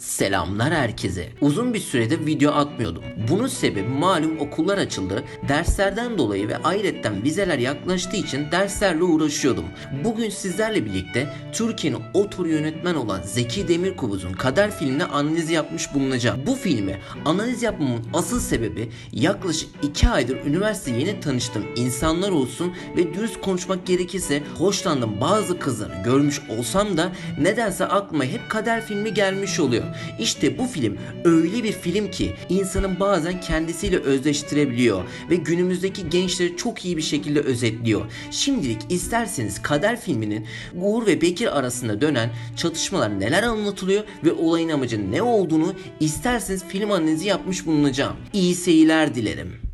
Selamlar herkese. Uzun bir süredir video atmıyordum. Bunun sebebi malum okullar açıldı. Derslerden dolayı ve ayrıca vizeler yaklaştığı için derslerle uğraşıyordum. Bugün sizlerle birlikte Türkiye'nin otur yönetmen olan Zeki Demirkubuz'un Kader filmine analiz yapmış bulunacağım. Bu filmi analiz yapmamın asıl sebebi yaklaşık 2 aydır üniversite yeni tanıştığım insanlar olsun ve dürüst konuşmak gerekirse hoşlandığım bazı kızları görmüş olsam da nedense aklıma hep Kader filmi gelmiş oluyor. İşte bu film öyle bir film ki insanın bazen kendisiyle özleştirebiliyor ve günümüzdeki gençleri çok iyi bir şekilde özetliyor. Şimdilik isterseniz Kader filminin Uğur ve Bekir arasında dönen çatışmalar neler anlatılıyor ve olayın amacı ne olduğunu isterseniz film analizi yapmış bulunacağım. İyi seyirler dilerim.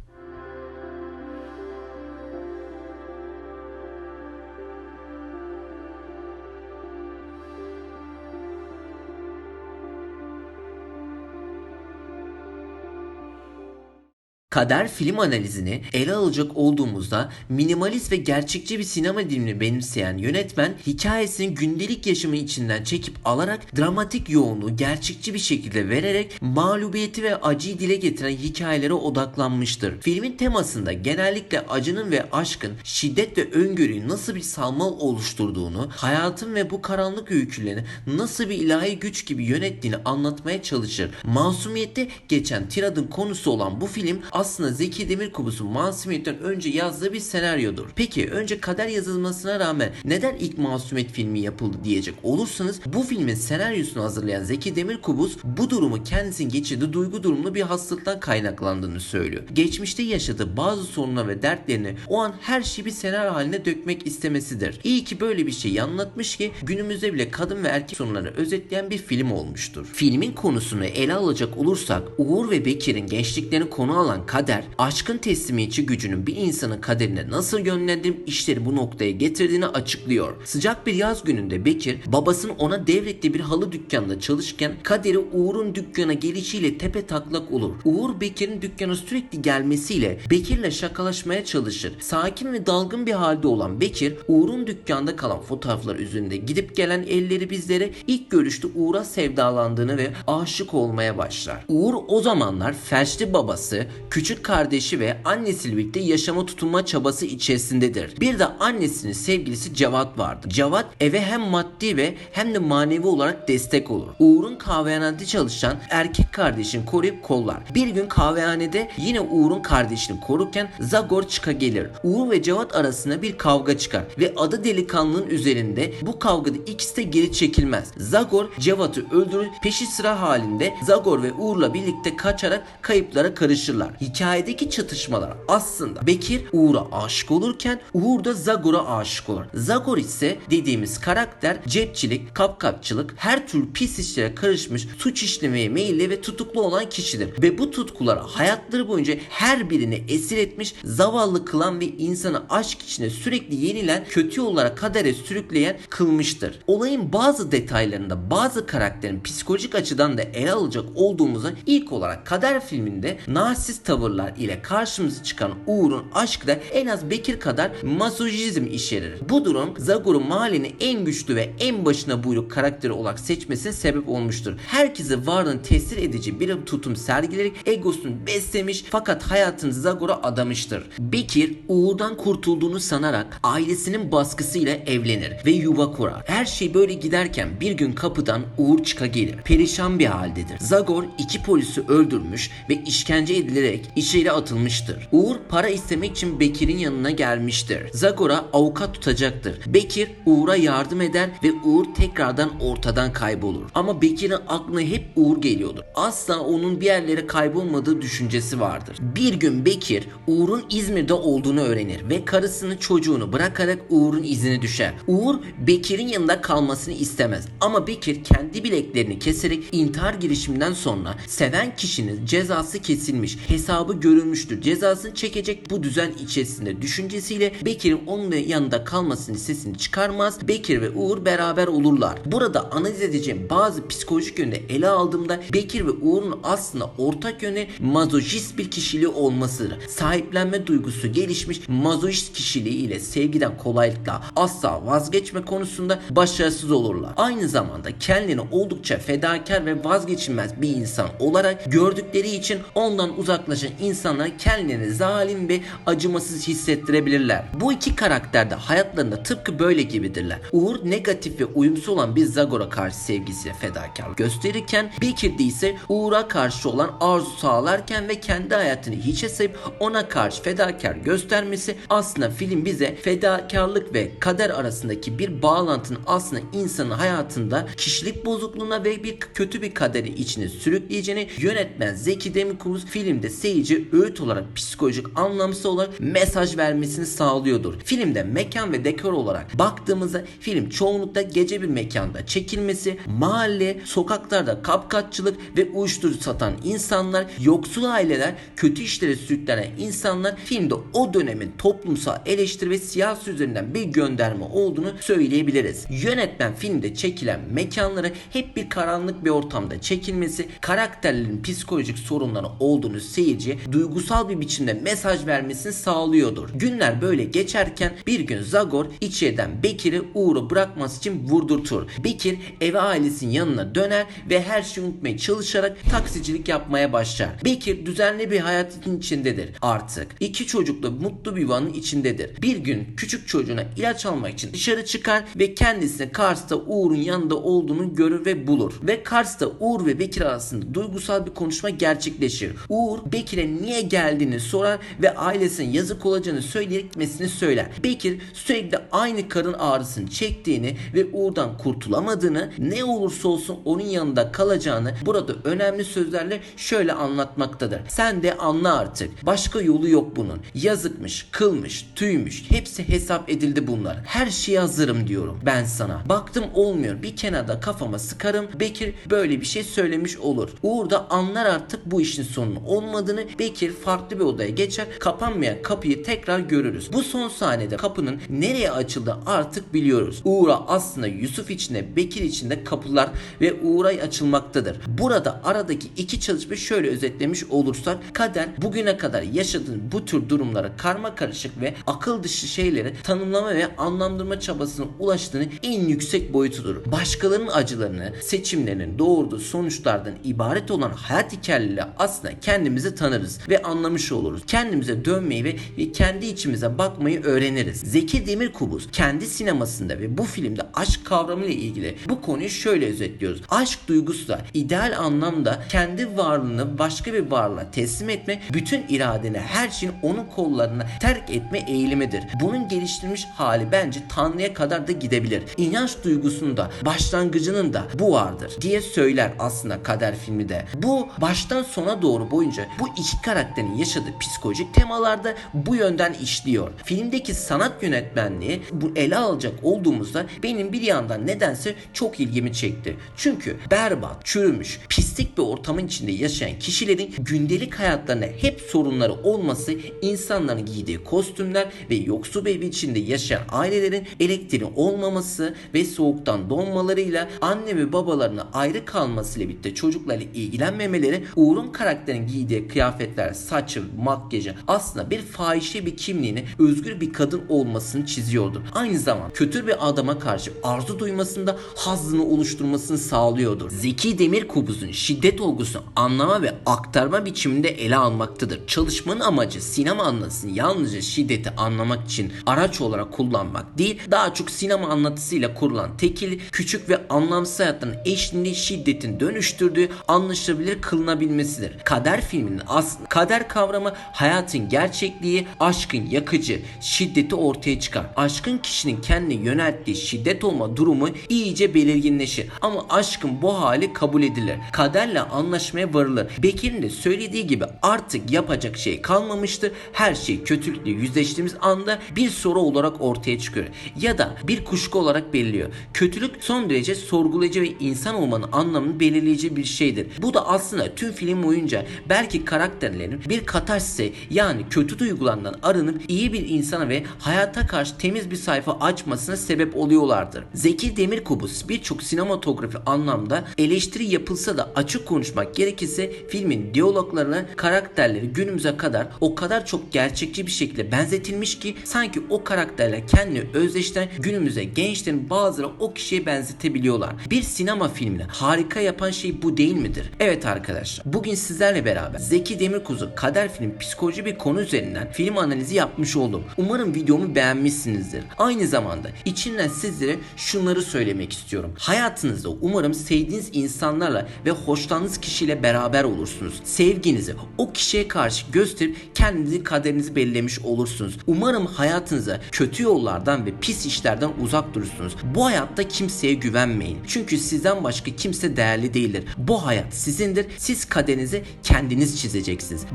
Kader film analizini ele alacak olduğumuzda minimalist ve gerçekçi bir sinema dilini benimseyen yönetmen hikayesini gündelik yaşamı içinden çekip alarak dramatik yoğunluğu gerçekçi bir şekilde vererek mağlubiyeti ve acıyı dile getiren hikayelere odaklanmıştır. Filmin temasında genellikle acının ve aşkın şiddet ve öngörüyü nasıl bir salmal oluşturduğunu, hayatın ve bu karanlık öykülerini nasıl bir ilahi güç gibi yönettiğini anlatmaya çalışır. Masumiyette geçen tiradın konusu olan bu film aslında Zeki Demirkubuz'un Masumiyetten önce yazdığı bir senaryodur. Peki önce kader yazılmasına rağmen neden ilk Masumiyet filmi yapıldı diyecek olursanız bu filmin senaryosunu hazırlayan Zeki Demirkubuz bu durumu kendisinin geçirdiği duygu durumlu bir hastalıktan kaynaklandığını söylüyor. Geçmişte yaşadığı bazı sorunlar ve dertlerini o an her şeyi bir senaryo haline dökmek istemesidir. İyi ki böyle bir şey anlatmış ki günümüzde bile kadın ve erkek sorunları özetleyen bir film olmuştur. Filmin konusunu ele alacak olursak Uğur ve Bekir'in gençliklerini konu alan kader, aşkın teslimiyetçi gücünün bir insanın kaderine nasıl yönlendirip işleri bu noktaya getirdiğini açıklıyor. Sıcak bir yaz gününde Bekir, babasının ona devrettiği bir halı dükkanında çalışırken kaderi Uğur'un dükkana gelişiyle tepe taklak olur. Uğur Bekir'in dükkana sürekli gelmesiyle Bekir'le şakalaşmaya çalışır. Sakin ve dalgın bir halde olan Bekir, Uğur'un dükkanda kalan fotoğraflar üzerinde gidip gelen elleri bizlere ilk görüşte Uğur'a sevdalandığını ve aşık olmaya başlar. Uğur o zamanlar felçli babası, küçük kardeşi ve annesiyle birlikte yaşama tutunma çabası içerisindedir. Bir de annesinin sevgilisi Cevat vardır. Cevat eve hem maddi ve hem de manevi olarak destek olur. Uğur'un kahvehanede çalışan erkek kardeşini koruyup kollar. Bir gün kahvehanede yine Uğur'un kardeşini korurken Zagor çıka gelir. Uğur ve Cevat arasında bir kavga çıkar ve adı delikanlının üzerinde bu kavgada ikisi de geri çekilmez. Zagor Cevat'ı öldürür peşi sıra halinde Zagor ve Uğur'la birlikte kaçarak kayıplara karışırlar. Hikayedeki çatışmalar aslında Bekir Uğur'a aşık olurken Uğur da Zagor'a aşık olur. Zagor ise dediğimiz karakter cepçilik, kapkaççılık, her tür pis işlere karışmış, suç işlemeye meyilli ve tutuklu olan kişidir. Ve bu tutkulara hayatları boyunca her birini esir etmiş, zavallı kılan ve insanı aşk içine sürekli yenilen, kötü yollara kadere sürükleyen kılmıştır. Olayın bazı detaylarında bazı karakterin psikolojik açıdan da ele alacak olduğumuzda ilk olarak Kader filminde narsist tavırlar ile karşımıza çıkan Uğur'un aşkı da en az Bekir kadar masojizm içerir. Bu durum Zagor'un mahallenin en güçlü ve en başına buyruk karakteri olarak seçmesine sebep olmuştur. Herkesi varlığını tesir edici bir tutum sergileyerek egosunu beslemiş fakat hayatını Zagor'a adamıştır. Bekir Uğur'dan kurtulduğunu sanarak ailesinin baskısıyla evlenir ve yuva kurar. Her şey böyle giderken bir gün kapıdan Uğur çıka gelir. Perişan bir haldedir. Zagor iki polisi öldürmüş ve işkence edilerek içeri atılmıştır. Uğur para istemek için Bekir'in yanına gelmiştir. Zagor'a avukat tutacaktır. Bekir Uğur'a yardım eder ve Uğur tekrardan ortadan kaybolur. Ama Bekir'in aklına hep Uğur geliyordur. Asla onun bir yerlere kaybolmadığı düşüncesi vardır. Bir gün Bekir Uğur'un İzmir'de olduğunu öğrenir ve karısını çocuğunu bırakarak Uğur'un izine düşer. Uğur Bekir'in yanında kalmasını istemez ama Bekir kendi bileklerini keserek intihar girişiminden sonra seven kişinin cezası kesilmiş, hesabı hesabı görülmüştür. Cezasını çekecek bu düzen içerisinde düşüncesiyle Bekir'in onun yanında kalmasını sesini çıkarmaz. Bekir ve Uğur beraber olurlar. Burada analiz edeceğim bazı psikolojik yönde ele aldığımda Bekir ve Uğur'un aslında ortak yönü mazoşist bir kişiliği olmasıdır. Sahiplenme duygusu gelişmiş mazoşist kişiliği ile sevgiden kolaylıkla asla vazgeçme konusunda başarısız olurlar. Aynı zamanda kendini oldukça fedakar ve vazgeçilmez bir insan olarak gördükleri için ondan uzaklaşan insanlar kendilerini zalim ve acımasız hissettirebilirler. Bu iki karakter de hayatlarında tıpkı böyle gibidirler. Uğur negatif ve uyumsuz olan bir Zagor'a karşı sevgisiyle fedakarlık gösterirken Bekir de ise Uğur'a karşı olan arzu sağlarken ve kendi hayatını hiçe sayıp ona karşı fedakar göstermesi aslında film bize fedakarlık ve kader arasındaki bir bağlantının aslında insanın hayatında kişilik bozukluğuna ve bir kötü bir kaderi içine sürükleyeceğini yönetmen Zeki Demirkubuz filmde seyirci öğüt olarak psikolojik anlamsal olarak mesaj vermesini sağlıyordur. Filmde mekan ve dekor olarak baktığımızda film çoğunlukla gece bir mekanda çekilmesi, mahalle, sokaklarda kapkaççılık ve uyuşturucu satan insanlar, yoksul aileler, kötü işlere sürüklenen insanlar filmde o dönemin toplumsal eleştiri ve siyasi üzerinden bir gönderme olduğunu söyleyebiliriz. Yönetmen filmde çekilen mekanları hep bir karanlık bir ortamda çekilmesi, karakterlerin psikolojik sorunları olduğunu seyirciye duygusal bir biçimde mesaj vermesini sağlıyordur. Günler böyle geçerken bir gün Zagor içeriden Bekir'i Uğur'u bırakması için vurdurtur. Bekir eve ailesinin yanına döner ve her şeyi unutmaya çalışarak taksicilik yapmaya başlar. Bekir düzenli bir hayatın içindedir artık. İki çocuklu mutlu bir yuvanın içindedir. Bir gün küçük çocuğuna ilaç almak için dışarı çıkar ve kendisini Kars'ta Uğur'un yanında olduğunu görür ve bulur. Ve Kars'ta Uğur ve Bekir arasında duygusal bir konuşma gerçekleşir. Uğur Bekir'e niye geldiğini sorar ve ailesine yazık olacağını söyleyerek gitmesini söyler. Bekir sürekli aynı karın ağrısını çektiğini ve Uğur'dan kurtulamadığını ne olursa olsun onun yanında kalacağını burada önemli sözlerle şöyle anlatmaktadır. Sen de anla artık. Başka yolu yok bunun. Yazıkmış, kılmış, tüymüş. Hepsi hesap edildi bunlar. Her şeye hazırım diyorum ben sana. Baktım olmuyor. Bir kenarda kafama sıkarım. Bekir böyle bir şey söylemiş olur. Uğur da anlar artık bu işin sonunun olmadığını. Bekir farklı bir odaya geçer. Kapanmayan kapıyı tekrar görürüz. Bu son sahnede kapının nereye açıldığı artık biliyoruz. Uğur'a aslında Yusuf içinde Bekir içinde kapılar ve Uğur'a açılmaktadır. Burada aradaki iki çalışma şöyle özetlemiş olursak kader bugüne kadar yaşadığın bu tür durumlara karma karışık ve akıl dışı şeyleri tanımlama ve anlamlandırma çabasına ulaştığını en yüksek boyutudur. Başkalarının acılarını, seçimlerinin doğurduğu sonuçlardan ibaret olan hayat hikayeleri aslında kendimizi tanırız ve anlamış oluruz. Kendimize dönmeyi ve, kendi içimize bakmayı öğreniriz. Zeki Demirkubuz kendi sinemasında ve bu filmde aşk kavramıyla ilgili bu konuyu şöyle özetliyoruz. Aşk duygusu da ideal anlamda kendi varlığını başka bir varlığa teslim etme, bütün iradeni her şeyin onun kollarına terk etme eğilimidir. Bunun geliştirilmiş hali bence Tanrı'ya kadar da gidebilir. İnanç duygusunun da başlangıcının da bu vardır diye söyler aslında Kader filmi de. Bu baştan sona doğru boyunca bu iki karakterin yaşadığı psikolojik temalarda bu yönden işliyor. Filmdeki sanat yönetmenliği bu ele alacak olduğumuzda benim bir yandan nedense çok ilgimi çekti. Çünkü berbat, çürümüş, pislik bir ortamın içinde yaşayan kişilerin gündelik hayatlarında hep sorunları olması, insanların giydiği kostümler ve yoksul ev içinde yaşayan ailelerin elektriğin olmaması ve soğuktan donmalarıyla anne ve babalarına ayrı kalmasıyla birlikte çocuklarla ilgilenmemeleri Uğur'un karakterin giydiği kıyafetler, saçı, makyajı aslında bir fahişe bir kimliğini özgür bir kadın olmasını çiziyordu. Aynı zaman kötü bir adama karşı arzu duymasında hazzını oluşturmasını sağlıyordur. Zeki Demirkubuz'un şiddet olgusunu anlama ve aktarma biçiminde ele almaktadır. Çalışmanın amacı sinema anlatısını yalnızca şiddeti anlamak için araç olarak kullanmak değil, daha çok sinema anlatısıyla kurulan tekil, küçük ve anlamsız hayatların eşliğinde şiddetin dönüştürdüğü anlaşılabilir kılınabilmesidir. Kader filminin aslında kader kavramı hayatın gerçekliği, aşkın yakıcı, şiddeti ortaya çıkar. Aşkın kişinin kendine yönelttiği şiddet olma durumu iyice belirginleşir. Ama aşkın bu hali kabul edilir. Kaderle anlaşmaya varılır. Bekir'in de söylediği gibi artık yapacak şey kalmamıştır. Her şey kötülükle yüzleştiğimiz anda bir soru olarak ortaya çıkıyor. Ya da bir kuşku olarak belirliyor. Kötülük son derece sorgulayıcı ve insan olmanın anlamını belirleyici bir şeydir. Bu da aslında tüm film boyunca belki karakter karakterlerin bir katarsise yani kötü duygularından arınıp iyi bir insana ve hayata karşı temiz bir sayfa açmasına sebep oluyorlardır. Zeki Demirkubuz birçok sinematografi anlamda eleştiri yapılsa da açık konuşmak gerekirse filmin diyaloglarına karakterleri günümüze kadar o kadar çok gerçekçi bir şekilde benzetilmiş ki sanki o karakterler kendini özdeşten günümüze gençlerin bazıları o kişiye benzetebiliyorlar. Bir sinema filmini harika yapan şey bu değil midir? Evet arkadaşlar bugün sizlerle beraber Zeki Demirkubuz'un Kader film psikoloji bir konu üzerinden film analizi yapmış oldum. Umarım videomu beğenmişsinizdir. Aynı zamanda içinden sizlere şunları söylemek istiyorum. Hayatınızda umarım sevdiğiniz insanlarla ve hoşlandığınız kişiyle beraber olursunuz. Sevginizi o kişiye karşı gösterip kendinizi kaderinizi belirlemiş olursunuz. Umarım hayatınıza kötü yollardan ve pis işlerden uzak durursunuz. Bu hayatta kimseye güvenmeyin. Çünkü sizden başka kimse değerli değildir. Bu hayat sizindir. Siz kaderinizi kendiniz çizeceksiniz.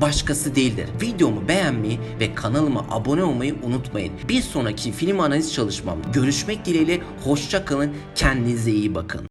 Başkası değildir. Videomu beğenmeyi ve kanalıma abone olmayı unutmayın. Bir sonraki film analiz çalışmam görüşmek dileğiyle hoşça kalın. Kendinize iyi bakın.